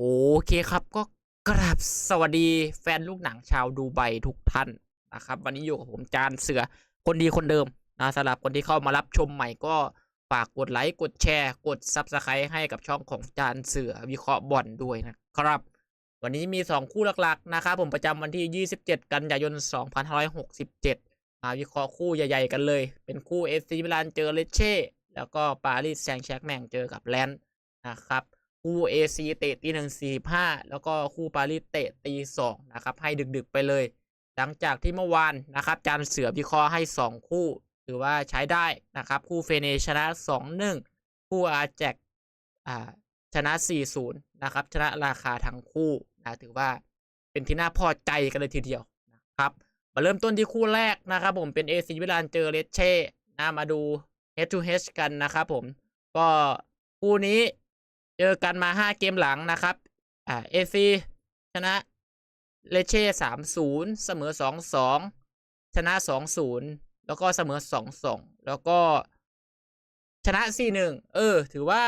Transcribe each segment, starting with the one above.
โอเคครับก็กราบสวัสดีแฟนลูกหนังชาวดูไบทุกท่านนะครับ วันนี้อยู่กับผมจานเสือคนดีคนเดิมนะสำหรับคนที่เข้ามารับชมใหม่ก็ฝากกดไลค์กดแชร์ กดซับสไครต์ให้กับช่องของจานเสือวิเคราะห์บอลด้วยนะครับ วันนี้มี 2 คู่หลักๆนะครับผมประจำวันที่ 27 กันยายน 2567มาวิเคราะห์คู่ใหญ่ๆกันเลย เป็นคู่เอซีมิลานเจอเลเช่แล้วก็ปารีสแซงต์แชร์กแมงเจอกับแลนด์นะครับ คู่เอซีเตะตีหนึ่งสี่ห้าแล้วก็คู่ปารีสเตะตีสองนะครับให้ดึกๆไปเลย หลังจากที่เมื่อวานนะครับจานเสือวิคราะห์ให้ 2 คู่ถือว่าใช้ได้นะครับ คู่เฟเนชนะ 2-1 คู่อาแจกอ่าชนะ 4-0 นะครับ ชนะราคาทั้งคู่นะถือว่าเป็นที่น่าพอใจกันเลยทีเดียวนะครับ มาเริ่มต้นที่คู่แรกนะครับผมเป็นเอซีวิลานเจอเลเช่นะมาดู head to head กันนะครับผมก็คู่นี้ เจอกันมา5เกมหลังนะครับ อ่าเอซีชนะเลเช่สามศูนย์เสมอสองสองชนะสองศูนย์แล้วก็เสมอสองสองแล้วก็ชนะสี่หนึ่งเออ ถือว่า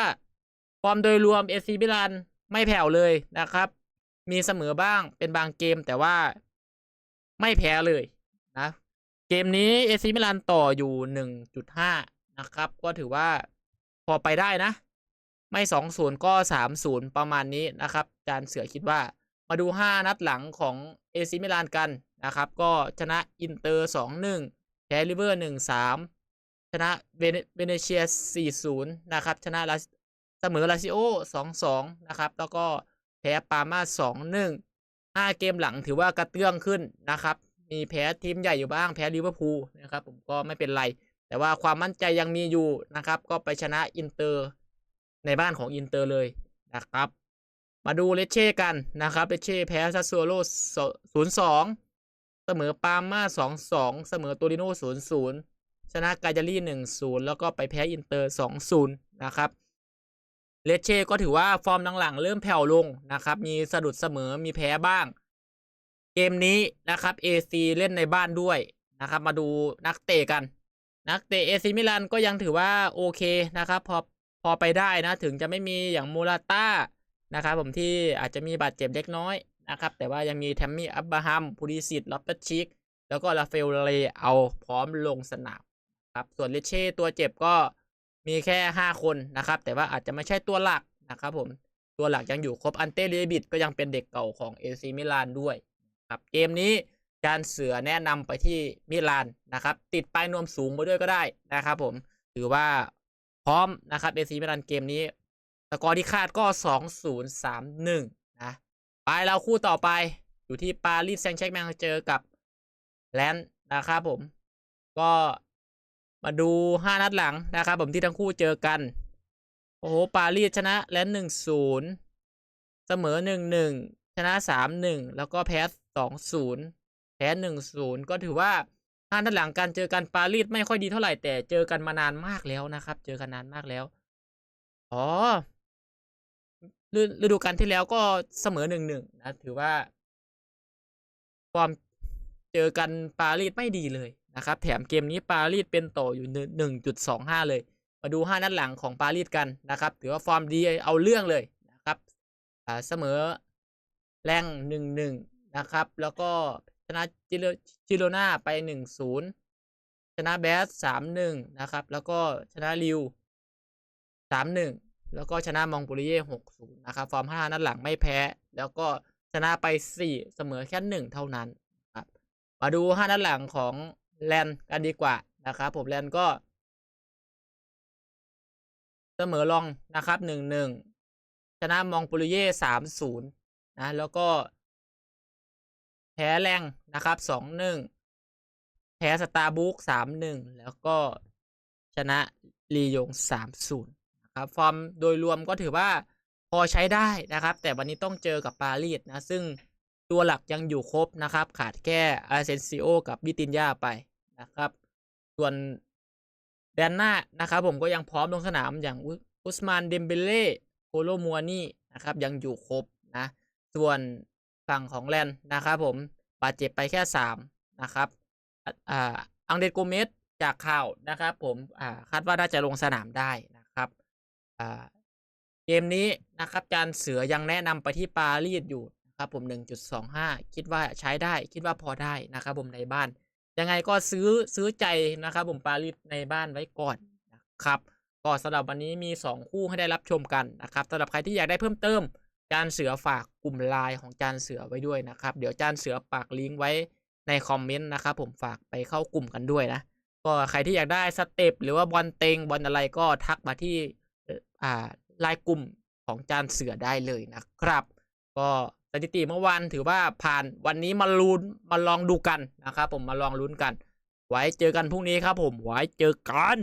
ฟอร์มโดยรวมเอซีมิลานไม่แผ่วเลยนะครับ มีเสมอบ้างเป็นบางเกมแต่ว่าไม่แพ้เลยนะ เกมนี้เอซีมิลานต่ออยู่หนึ่งจุดห้านะครับ ก็ถือว่าพอไปได้นะ ไม่สองศูนย์ก็สามศูนย์ประมาณนี้นะครับจานเสือคิดว่ามาดูห้านัดหลังของเอซิมิลานกันนะครับ ก็ชนะอินเตอร์สองหนึ่งแพ้ลิเวอร์หนึ่งสามชนะเวเนเชียสี่ศูนย์นะครับ ชนะลาเสมอลาซิโอสองสองนะครับ แล้วก็แพ้ปามาสองหนึ่งห้าเกมหลังถือว่ากระเตื้องขึ้นนะครับ มีแพ้ทีมใหญ่อยู่บ้างแพ้ลิเวอร์พูลนะครับ ผมก็ไม่เป็นไร แต่ว่าความมั่นใจยังมีอยู่นะครับ ก็ไปชนะอินเตอร์ ในบ้านของอินเตอร์เลยนะครับ มาดูเลเช่กันนะครับเลเช่แพ้ซัสซัวโรศูนย์สองเสมอปาล์มาสองสองเสมอโตริโนศูนย์ศูนย์ชนะกาจารีหนึ่งศูนย์แล้วก็ไปแพ้อินเตอร์สองศูนย์นะครับเลเช่ก็ถือว่าฟอร์มหลังๆเริ่มแผ่วลงนะครับ มีสะดุดเสมอมีแพ้บ้าง เกมนี้นะครับ AC เล่นในบ้านด้วยนะครับ มาดูนักเตะกัน นักเตะเอซิมิลานก็ยังถือว่าโอเคนะครับ พอ พอไปได้นะ ถึงจะไม่มีอย่างมูราต้านะครับผมที่อาจจะมีบาดเจ็บเล็กน้อยนะครับ แต่ว่ายังมีแทมมี่อับบราฮัมพูริสิตลอปเปอร์ชิก แล้วก็ลาเฟลเลเอาพร้อมลงสนามครับส่วนเลเช่ตัวเจ็บก็มีแค่ 5 คนนะครับ แต่ว่าอาจจะไม่ใช่ตัวหลักนะครับผมตัวหลักยังอยู่ครบอันเต้เรบิดก็ยังเป็นเด็กเก่าของเอซีมิลานด้วยครับเกมนี้จานเสือแนะนำไปที่มิลานนะครับ ติดปลายนวมสูงไปด้วยก็ได้นะครับผมถือว่า พร้อมนะครับเอซีมิลานเกมนี้สกอร์ที่คาดก็ 2-0-3-1 นะ ไปเราคู่ต่อไปอยู่ที่ปารีสแซงต์แชร์กแมงเจอกับแลนด์นะครับผม ก็มาดู 5 นัดหลังนะครับผมที่ทั้งคู่เจอกัน โอ้โห ปารีสชนะแลนด์1-0เสมอ1-1ชนะ3-1แล้วก็แพ้2-0แพ้1-0ก็ถือว่า ห้านัดหลังการเจอกันปารีสไม่ค่อยดีเท่าไหร่แต่เจอกันมานานมากแล้วนะครับ เจอกันนานมากแล้ว อ๋อฤดูกาลที่แล้วก็เสมอหนึ่งหนึ่งนะถือว่า ความเจอกันปารีสไม่ดีเลยนะครับ แถมเกมนี้ปารีสเป็นต่ออยู่หนึ่งจุดสองห้าเลย มาดูห้านัดหลังของปารีสกันนะครับ ถือว่าฟอร์มดีเอาเรื่องเลยนะครับเสมอแรงหนึ่งหนึ่งนะครับ แล้วก็ ชนะจิโรนาไปหนึ่งศูนย์ชนะแบสสามหนึ่งนะครับ แล้วก็ชนะริวสามหนึ่งแล้วก็ชนะมองโกเลียหกศูนย์นะครับ ฟอร์มห้านัดหลังไม่แพ้ แล้วก็ชนะไปสี่เสมอแค่หนึ่งเท่านั้นครับ มาดูห้านัดหลังของแลนกันดีกว่านะครับผมแลนก็ เสมอลองนะครับหนึ่งหนึ่งชนะมองโกเลียสามศูนย์นะแล้วก็ แพ้แรงนะครับสองหนึ่งแพ้สตาร์บุ๊กสามหนึ่งแล้วก็ชนะลียงสามศูนย์นะครับฟอร์มโดยรวมก็ถือว่าพอใช้ได้นะครับ แต่วันนี้ต้องเจอกับปารีสนะซึ่งตัวหลักยังอยู่ครบนะครับ ขาดแค่อาเซนซิโอกับบิตินยาไปนะครับ ส่วนแดนหน้านะครับ ผมก็ยังพร้อมลงสนามอย่างอุสมานเดมเบเล่โคโลมัวนี่นะครับยังอยู่ครบนะ ส่วน ฝั่งของแลนนะครับผมบาดเจ็บไปแค่สามนะครับอ่าอังเดรโกเมสจากข่าวนะครับผมอ่าคาดว่าน่าจะลงสนามได้นะครับอ่าเกมนี้นะครับจานเสือยังแนะนำไปที่ปารีสอยู่นะครับผม 1.25 คิดว่าใช้ได้คิดว่าพอได้นะครับผมในบ้าน ยังไงก็ซื้อซื้อใจนะครับผมปารีสในบ้านไว้ก่อนนะครับก็สำหรับวันนี้มี 2 คู่ให้ได้รับชมกันนะครับสำหรับใครที่อยากได้เพิ่มเติม จานเสือฝากกลุ่มไลน์ของจานเสือไว้ด้วยนะครับ เดี๋ยวจานเสือปากลิงก์ไว้ในคอมเมนต์นะครับผมฝากไปเข้ากลุ่มกันด้วยนะ ก็ใครที่อยากได้สเต็ปหรือว่าบอลเต็งบอลอะไรก็ทักมาที่อ่ออ่าไลน์กลุ่มของจานเสือได้เลยนะครับ ก็สถิติเมื่อวานถือว่าผ่านวันนี้มาลุ้นมาลองดูกันนะครับผมมาลองลุ้นกัน ไว้เจอกันพรุ่งนี้ครับผมไว้เจอกัน